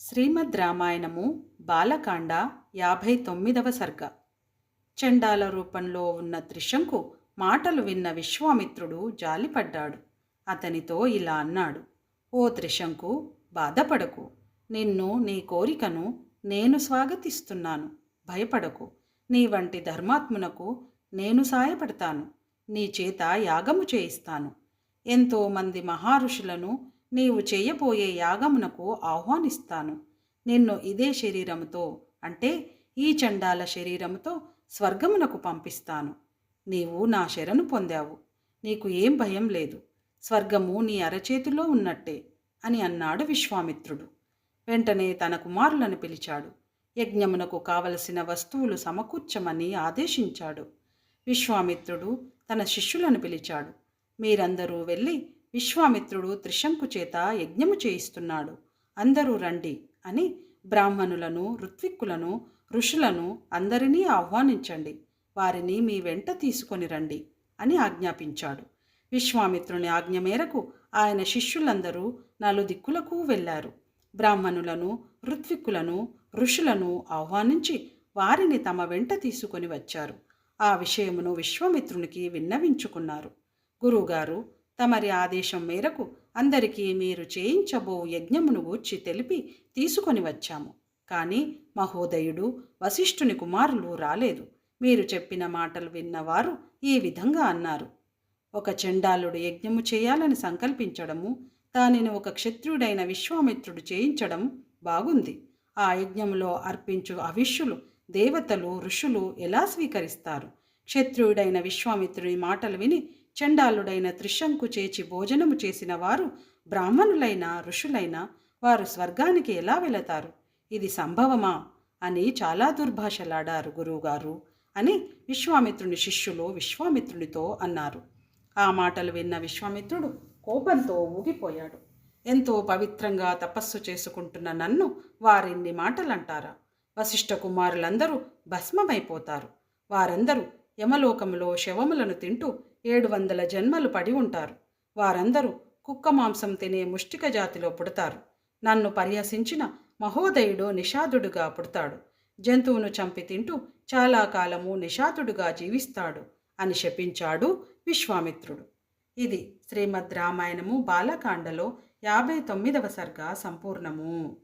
శ్రీమద్ రామాయణము బాలకాండ యాభై తొమ్మిదవ సర్గ. చండాల రూపంలో ఉన్న త్రిశంకు మాటలు విన్న విశ్వామిత్రుడు జాలిపడ్డాడు. అతనితో ఇలా అన్నాడు ఓ త్రిశంకు బాధపడకు. నిన్ను నీ కోరికను నేను స్వాగతిస్తున్నాను. భయపడకు. నీ వంటి ధర్మాత్మునకు నేను సాయపడతాను. నీ చేత యాగము చేయిస్తాను. ఎంతోమంది మహారుషులను నీవు చేయబోయే యాగమునకు ఆహ్వానిస్తాను. నిన్ను ఇదే శరీరముతో అంటే ఈ చండాల శరీరముతో స్వర్గమునకు పంపిస్తాను. నీవు నా శరణు పొందావు. నీకు ఏం భయం లేదు. స్వర్గము నీ అరచేతిలో ఉన్నట్టే అని అన్నాడు విశ్వామిత్రుడు. వెంటనే తన కుమారులను పిలిచాడు. యజ్ఞమునకు కావలసిన వస్తువులు సమకూర్చమని ఆదేశించాడు. విశ్వామిత్రుడు తన శిష్యులను పిలిచాడు. మీరందరూ వెళ్ళి విశ్వామిత్రుడు త్రిశంకు చేత యజ్ఞము చేయిస్తున్నాడు. అందరూ రండి అని బ్రాహ్మణులను ఋత్విక్కులను ఋషులను అందరినీ ఆహ్వానించండి. వారిని మీ వెంట తీసుకొని రండి అని ఆజ్ఞాపించాడు. విశ్వామిత్రుని ఆజ్ఞ మేరకు ఆయన శిష్యులందరూ నలుదిక్కులకు వెళ్ళారు. బ్రాహ్మణులను ఋత్విక్కులను ఋషులను ఆహ్వానించి వారిని తమ వెంట తీసుకొని వచ్చారు. ఆ విషయమును విశ్వామిత్రునికి విన్నవించుకున్నారు. గురువుగారు తమరి ఆదేశం మేరకు అందరికీ మీరు చేయించబో యజ్ఞమును గూర్చి తెలిపి తీసుకొని వచ్చాము. కానీ మహోదయుడు వశిష్ఠుని కుమారులు రాలేదు. మీరు చెప్పిన మాటలు విన్నవారు ఈ విధంగా అన్నారు. ఒక చండాలుడు యజ్ఞము చేయాలని సంకల్పించడము దానిని ఒక క్షత్రుడైన విశ్వామిత్రుడు చేయించడం బాగుంది. ఆ యజ్ఞములో అర్పించు అవిష్యులు దేవతలు ఋషులు ఎలా స్వీకరిస్తారు? క్షత్రియుడైన విశ్వామిత్రుడి మాటలు విని చండాలుడైన త్రిశంకు చేచి భోజనము చేసిన వారు బ్రాహ్మణులైన ఋషులైన వారు స్వర్గానికి ఎలా వెళతారు? ఇది సంభవమా? అని చాలా దుర్భాషలాడారు గురువుగారు అని విశ్వామిత్రుని శిష్యులు విశ్వామిత్రునితో అన్నారు. ఆ మాటలు విన్న విశ్వామిత్రుడు కోపంతో ఊగిపోయాడు. ఎంతో పవిత్రంగా తపస్సు చేసుకుంటున్న నన్ను వారిన్ని మాటలంటారా? వశిష్ఠ కుమారులందరూ భస్మమైపోతారు. వారందరూ యమలోకములో శవములను తింటూ ఏడు వందల జన్మలు పడి ఉంటారు. వారందరూ కుక్క మాంసం తినే ముష్టిక జాతిలో పుడతారు. నన్ను పరిహసించిన మహోదయుడు నిషాదుడుగా పుడతాడు. జంతువును చంపి తింటూ చాలా కాలము నిషాదుడుగా జీవిస్తాడు అని శపించాడు విశ్వామిత్రుడు. ఇది శ్రీమద్ రామాయణము బాలకాండలో యాభై తొమ్మిదవ సర్గ సంపూర్ణము.